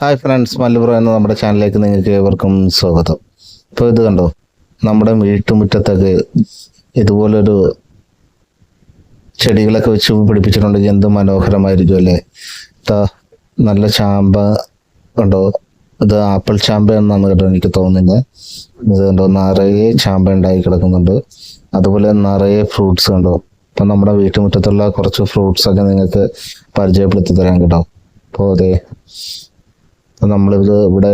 Hi friends മല്ലുപുറം എന്ന നമ്മുടെ ചാനലിലേക്ക് നിങ്ങൾക്ക് ഏവർക്കും സ്വാഗതം. ഇപ്പോൾ ഇത് കണ്ടോ? നമ്മുടെ വീട്ടുമുറ്റത്തൊക്കെ ഇതുപോലൊരു ചെടികളൊക്കെ വെച്ച് പിടിപ്പിച്ചിട്ടുണ്ടെങ്കിൽ എന്ത് മനോഹരമായിരിക്കും അല്ലേ? ഇതാ നല്ല ചാമ്പ കണ്ടോ? ഇത് ആപ്പിൾ ചാമ്പ എന്നാണ് കേട്ടോ എനിക്ക് തോന്നുന്നത്. ഇത് കണ്ടോ? നിറയെ ചാമ്പ ഉണ്ടായി കിടക്കുന്നുണ്ട്. അതുപോലെ നിറയെ ഫ്രൂട്ട്സ് കണ്ടോ? അപ്പം നമ്മുടെ വീട്ടുമുറ്റത്തുള്ള കുറച്ച് ഫ്രൂട്ട്സ് ഒക്കെ നിങ്ങൾക്ക് പരിചയപ്പെടുത്തി തരാൻ കേട്ടോ. അപ്പോൾ അതെ നമ്മളിത് ഇവിടെ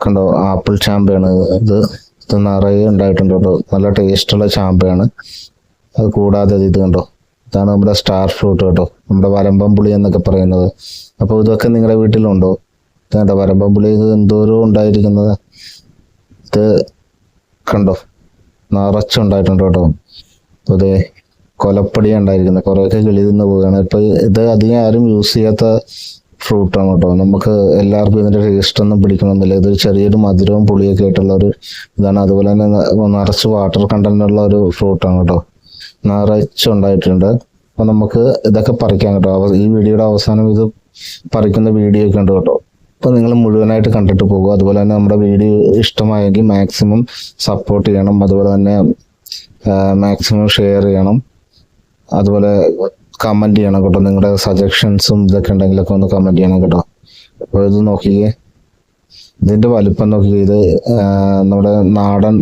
കണ്ടോ ആപ്പിൾ ചാമ്പയാണ് ഇത്. ഇത് നിറയെ ഉണ്ടായിട്ടുണ്ട് നല്ല ടേസ്റ്റുള്ള ചാമ്പയാണ്. അത് കൂടാതെ ഇത് കണ്ടോ ഇതാണ് നമ്മുടെ സ്റ്റാർ ഫ്രൂട്ട് കേട്ടോ. നമ്മുടെ വരമ്പം പുളി എന്നൊക്കെ പറയുന്നത്. അപ്പോൾ ഇതൊക്കെ നിങ്ങളുടെ വീട്ടിലുണ്ടോ? ഇത് കണ്ടോ വരമ്പം പുളി ഇത് എന്തോരം ഉണ്ടായിരിക്കുന്നത്. ഇത് കണ്ടോ നിറച്ചുണ്ടായിട്ടുണ്ട് കേട്ടോ. അതെ കൊലപ്പടി ഉണ്ടായിരിക്കുന്നത്. കുറേയൊക്കെ കിളി നിന്ന് പോവുകയാണ്. ഇപ്പോൾ ഇത് അധികം ആരും യൂസ് ചെയ്യാത്ത ഫ്രൂട്ടാണ് കേട്ടോ. നമുക്ക് എല്ലാവർക്കും ഇതിന്റെ ടേസ്റ്റ് ഒന്നും പിടിക്കണമെന്നില്ല. ഇതൊരു ചെറിയൊരു മധുരവും പുളിയൊക്കെ ആയിട്ടുള്ള ഒരു ഇതാണ്. അതുപോലെ തന്നെ നിറച്ച് വാട്ടർ കണ്ടന്റ് ഉള്ള ഒരു ഫ്രൂട്ടാണ് കേട്ടോ. നിറച്ചുണ്ടായിട്ടുണ്ട് അപ്പോൾ നമുക്ക് ഇതൊക്കെ പറിക്കാം കേട്ടോ. ഈ വീഡിയോയുടെ അവസാനം ഇത് പറിക്കുന്ന വീഡിയോ ഒക്കെ ഉണ്ട് കേട്ടോ. അപ്പോൾ നിങ്ങൾ മുഴുവനായിട്ട് കണ്ടിട്ട് പോകുക. അതുപോലെ തന്നെ നമ്മുടെ വീഡിയോ ഇഷ്ടമായെങ്കിൽ മാക്സിമം സപ്പോർട്ട് ചെയ്യണം. അതുപോലെ തന്നെ മാക്സിമം ഷെയർ ചെയ്യണം. അതുപോലെ കമന്റ് ചെയ്യണം കേട്ടോ. നിങ്ങളുടെ സജഷൻസും ഇതൊക്കെ ഉണ്ടെങ്കിലൊക്കെ ഒന്ന് കമന്റ് ചെയ്യണം കേട്ടോ. അപ്പോൾ ഇത് നോക്കിയേ ഇതിന്റെ വലുപ്പം നോക്കിയേ ഇത് നമ്മുടെ നാടൻ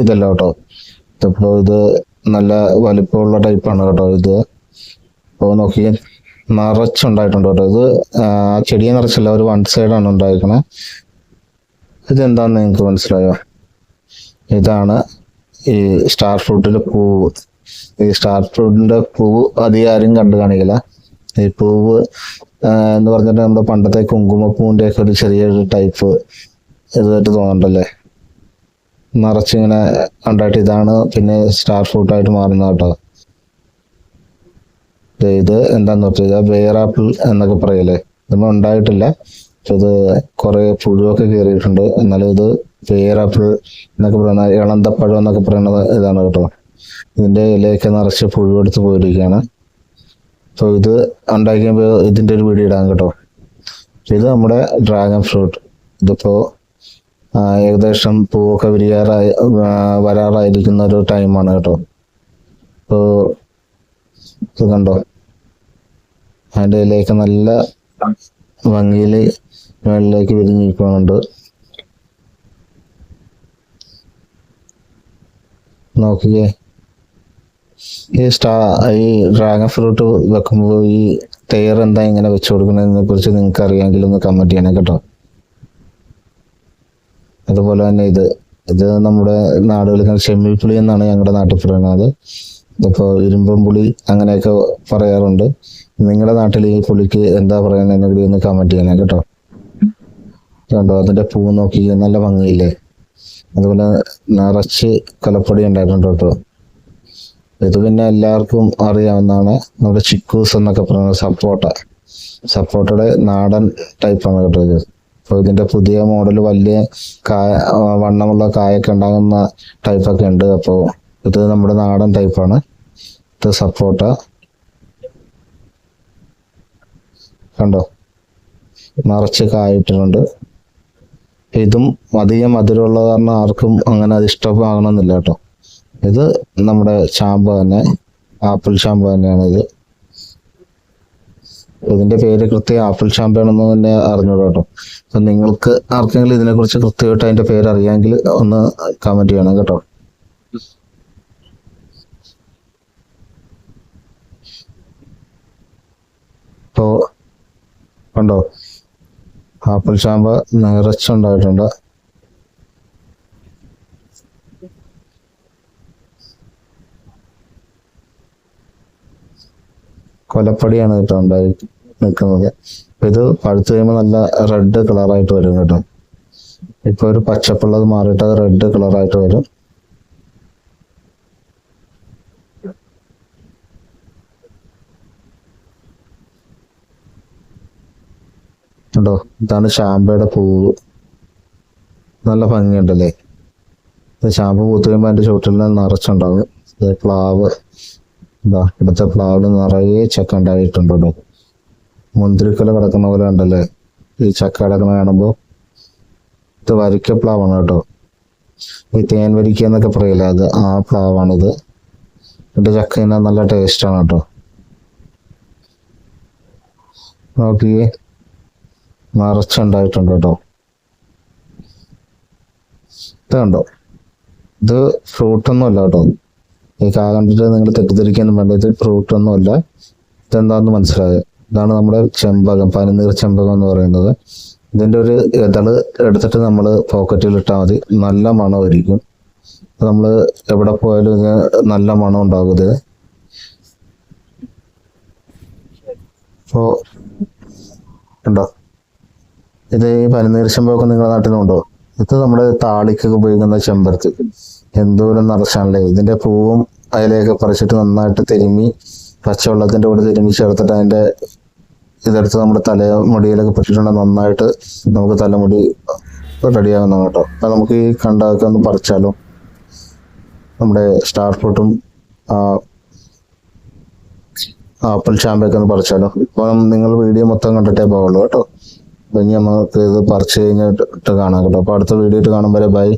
ഇതല്ല കേട്ടോ. ഇതിപ്പോൾ ഇത് നല്ല വലിപ്പമുള്ള ടൈപ്പാണ് കേട്ടോ ഇത്. അപ്പോൾ നോക്കിയേ നിറച്ചുണ്ടായിട്ടുണ്ട് കേട്ടോ. ഇത് ആ, ചെടിയെ നിറച്ചല്ല ഒരു വൺ സൈഡാണ് ഉണ്ടായിരിക്കണേ. ഇതെന്താന്ന് നിങ്ങൾക്ക് മനസ്സിലായോ? ഇതാണ് ഈ സ്റ്റാർ ഫ്രൂട്ടിൽ പൂവ് ഈ സ്റ്റാർ ഫ്രൂട്ടിന്റെ പൂവ് അധികം ആരും കണ്ടു കാണിക്കില്ല. ഈ പൂവ് എന്ന് പറഞ്ഞിട്ട് നമ്മുടെ പണ്ടത്തെ കുങ്കുമപ്പൂവിന്റെ ഒക്കെ ഒരു ചെറിയൊരു ടൈപ്പ് ഇതായിട്ട് തോന്നണ്ടല്ലേ? നിറച്ചിങ്ങനെ ഉണ്ടായിട്ട് ഇതാണ് പിന്നെ സ്റ്റാർ ഫ്രൂട്ടായിട്ട് മാറുന്നത് കേട്ടോ. ഇത് എന്താന്ന് വെച്ചാൽ വേറാപ്പിൾ എന്നൊക്കെ പറയല്ലേ? ഇതൊന്നും ഉണ്ടായിട്ടില്ല. ഇത് കുറെ പുഴുവൊക്കെ കയറിയിട്ടുണ്ട്. എന്നാലും ഇത് വേറാപ്പിൾ എന്നൊക്കെ പറയുന്ന ഇളന്തപ്പഴം എന്നൊക്കെ പറയുന്നത് ഇതാണ് കേട്ടോ. ഇതിന്റെ ഇലയൊക്കെ നിറച്ച് പുഴുവെടുത്ത് പോയിരിക്കുകയാണ്. അപ്പോൾ ഇത് ഉണ്ടാക്കിയപ്പോൾ ഇതിന്റെ ഒരു വീഡിയോ ഇടാം കേട്ടോ. ഇത് നമ്മുടെ ഡ്രാഗൺ ഫ്രൂട്ട് ഇതിപ്പോ ഏകദേശം പൂവൊക്കെ വിരിയാറായി വരാറായിരിക്കുന്ന ഒരു ടൈമാണ് കേട്ടോ. ഇപ്പോൾ ഇത് കണ്ടോ? അതിന്റെ ഇലയൊക്കെ നല്ല ഭംഗിയിൽ മുകളിലേക്ക് വിരിഞ്ഞിരിക്കുന്നുണ്ട് നോക്കിയേ ഈ സ്റ്റാ ഈ ഡ്രാഗൺ ഫ്രൂട്ട് വെക്കുമ്പോൾ ഈ തേർ എന്താ ഇങ്ങനെ വെച്ച് കൊടുക്കുന്നതിനെ കുറിച്ച് നിങ്ങൾക്ക് അറിയാമെങ്കിൽ ഒന്ന് കമന്റ് ചെയ്യണം കേട്ടോ. അതുപോലെ തന്നെ ഇത് ഇത് നമ്മുടെ നാടുകളിൽ ചെമ്മിപ്പുളി എന്നാണ് ഞങ്ങളുടെ നാട്ടിൽ പറയുന്നത്. ഇതിപ്പോൾ ഇരുമ്പം പുളി അങ്ങനെയൊക്കെ പറയാറുണ്ട്. നിങ്ങളുടെ നാട്ടിൽ ഈ പുളിക്ക് എന്താ പറയുന്നതെന്ന് കൂടി ഒന്ന് കമന്റ് ചെയ്യണം കേട്ടോ. കണ്ടോ അതിന്റെ പൂ നോക്കി നല്ല ഭംഗിയില്ലേ? അതുപോലെ നിറച്ച് കൊലപ്പൊടി ഉണ്ടായിട്ടുണ്ട് കേട്ടോ. ഇത് പിന്നെ എല്ലാവർക്കും അറിയാവുന്നതാണ്. നമ്മുടെ ചിക്കൂസ് എന്നൊക്കെ പറയുന്നത് സപ്പോട്ട. സപ്പോട്ടയുടെ നാടൻ ടൈപ്പാണ് കേട്ടോ ഇത്. അപ്പോൾ ഇതിന്റെ പുതിയ മോഡൽ വലിയ കായ വണ്ണമുള്ള കായൊക്കെ ഉണ്ടാകുന്ന ടൈപ്പൊക്കെ ഉണ്ട്. അപ്പോൾ ഇത് നമ്മുടെ നാടൻ ടൈപ്പാണ് ഇത് സപ്പോട്ട. കണ്ടോ? നിറച്ച് കായിട്ടിട്ടുണ്ട് ഇതും അധികം മധുരമുള്ളത് കാരണം ആർക്കും അങ്ങനെ അത് ഇഷ്ടമാകണമെന്നില്ല കേട്ടോ. ഇത് നമ്മുടെ ചാമ്പ തന്നെ ആപ്പിൾ ചാമ്പ തന്നെയാണ് ഇത്. ഇതിന്റെ പേര് കൃത്യം ആപ്പിൾ ചാമ്പയാണെന്ന് തന്നെ അറിഞ്ഞൂടാ കേട്ടോ. അപ്പൊ നിങ്ങൾക്ക് ആർക്കെങ്കിലും ഇതിനെക്കുറിച്ച് കൃത്യമായിട്ട് അതിന്റെ പേര് അറിയാമെങ്കിൽ ഒന്ന് കമന്റ് ചെയ്യണം കേട്ടോ. ഇപ്പോൾ കണ്ടോ ആപ്പിൾ ചാമ്പ നിറച്ചുണ്ടായിട്ടുണ്ട്. കൊലപ്പടിയാണ് കേട്ടോ ഉണ്ടായി നിൽക്കുന്നത്. ഇത് പഴുത്ത് കഴിയുമ്പോൾ നല്ല റെഡ് കളറായിട്ട് വരും കേട്ടോ. ഇപ്പൊ ഒരു പച്ചപ്പുള്ളത് മാറിയിട്ട് അത് റെഡ് കളറായിട്ട് വരും. കണ്ടോ? ഇതാണ് ചാമ്പയുടെ പൂവ് നല്ല ഭംഗിയുണ്ടല്ലേ? ചാമ്പ പൂത്ത് കഴിയുമ്പോൾ അതിന്റെ ചുവട്ടിൽ നിറച്ചുണ്ടാവും. പ്ലാവ്. ഇതാ ഇവിടുത്തെ പ്ലാവിൽ നിറയെ ചക്ക ഉണ്ടായിട്ടുണ്ടല്ലോ മുന്തിരിക്കല കിടക്കുന്ന പോലെ ഉണ്ടല്ലേ? ഈ ചക്ക കിടക്കുന്ന കാണുമ്പോൾ ഇത് വരിക്ക പ്ലാവാണ് കേട്ടോ. ഈ തേൻ വരിക്ക എന്നൊക്കെ പറയില്ല അത് ആ പ്ലാവാണിത്. ഇതിന്റെ ചക്ക തന്നെ നല്ല ടേസ്റ്റാണ് കേട്ടോ. നോക്കിയേ നിറച്ചുണ്ടായിട്ടുണ്ട് കേട്ടോ. ഇത് കണ്ടോ? ഇത് ഫ്രൂട്ടൊന്നും അല്ല കേട്ടോ. ഈ കാ കണ്ടിട്ട് നിങ്ങൾ തെറ്റിദ്ധരിക്കാനും വേണ്ട. ഇത് ഫ്രൂട്ടൊന്നും അല്ല ഇതെന്താന്ന് മനസ്സിലായത് ഇതാണ് നമ്മുടെ ചെമ്പകം പനിനീർ ചെമ്പകം എന്ന് പറയുന്നത്. ഇതിന്റെ ഒരു ഇതൾ എടുത്തിട്ട് നമ്മൾ പോക്കറ്റിൽ ഇട്ടാൽ മതി. നല്ല മണമായിരിക്കും. നമ്മൾ എവിടെ പോയാലും ഇത് നല്ല മണം ഉണ്ടാകും ഇത് അപ്പോ ഉണ്ടോ? ഇത് ഈ പനിനീർ ചെമ്പൊക്കെ നിങ്ങളുടെ നാട്ടിലുണ്ടോ? ഇത് നമ്മുടെ താളിക്കൊക്കെ ഉപയോഗിക്കുന്ന ചെമ്പരത്തി. എന്തോരം നിറച്ചാണല്ലേ? ഇതിന്റെ പൂവും അതിലേക്ക് പറിച്ചിട്ട് നന്നായിട്ട് തിരുമ്മി പച്ചവെള്ളത്തിന്റെ കൂടെ തിരുമ്മി ചേർത്തിട്ട് അതിന്റെ ഇതെടുത്ത് നമ്മുടെ തലമുടിയിലൊക്കെ പറ്റിയിട്ടുണ്ടെങ്കിൽ നന്നായിട്ട് നമുക്ക് തലമുടി റെഡിയാകുന്ന കേട്ടോ. അത് നമുക്ക് ഈ കണ്ടതൊക്കെ ഒന്ന് പറിച്ചാലോ? നമ്മുടെ സ്റ്റാർ ഫ്രൂട്ടും ആപ്പിൾ ചാമ്പൊക്കെ ഒന്ന് പറിച്ചാലോ? ഇപ്പം നിങ്ങൾ വീഡിയോ മൊത്തം കണ്ടിട്ടേ പോകുള്ളൂ കേട്ടോ. അപ്പം ഇനി നമുക്ക് ഇത് പറിച്ച് കഴിഞ്ഞിട്ട് കാണാം കേട്ടോ. അപ്പോൾ അടുത്ത വീഡിയോ ഇട്ട് കാണുമ്പോൾ ബൈ.